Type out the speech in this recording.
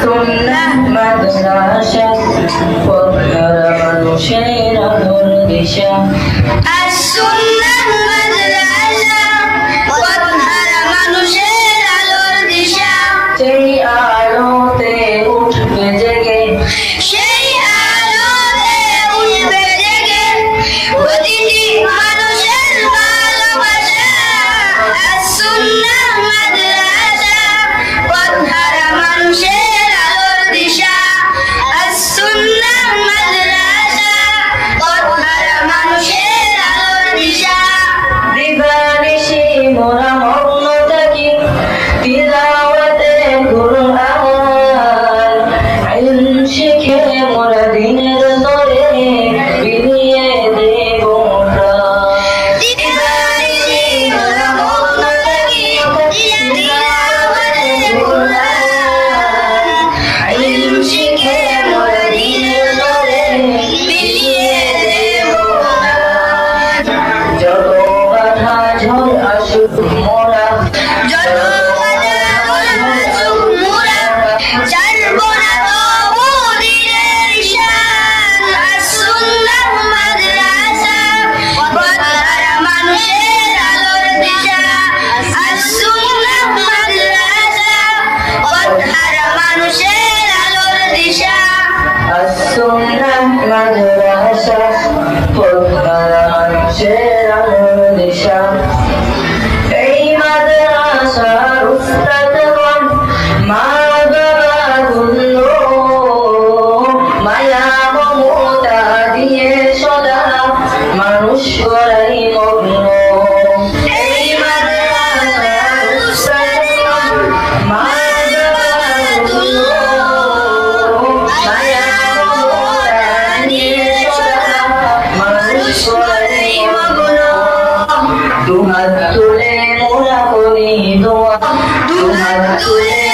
সুন্নাহ মাদ্রাসা পথ মানুষের আলোর দিশা। সোনার মানুষের আলোর দিশা। সোনার মাদ্রাসা সোনার মানুষের মানুষ করা তোমার তুলে মোরা করি দোয়া। তোমার তুলে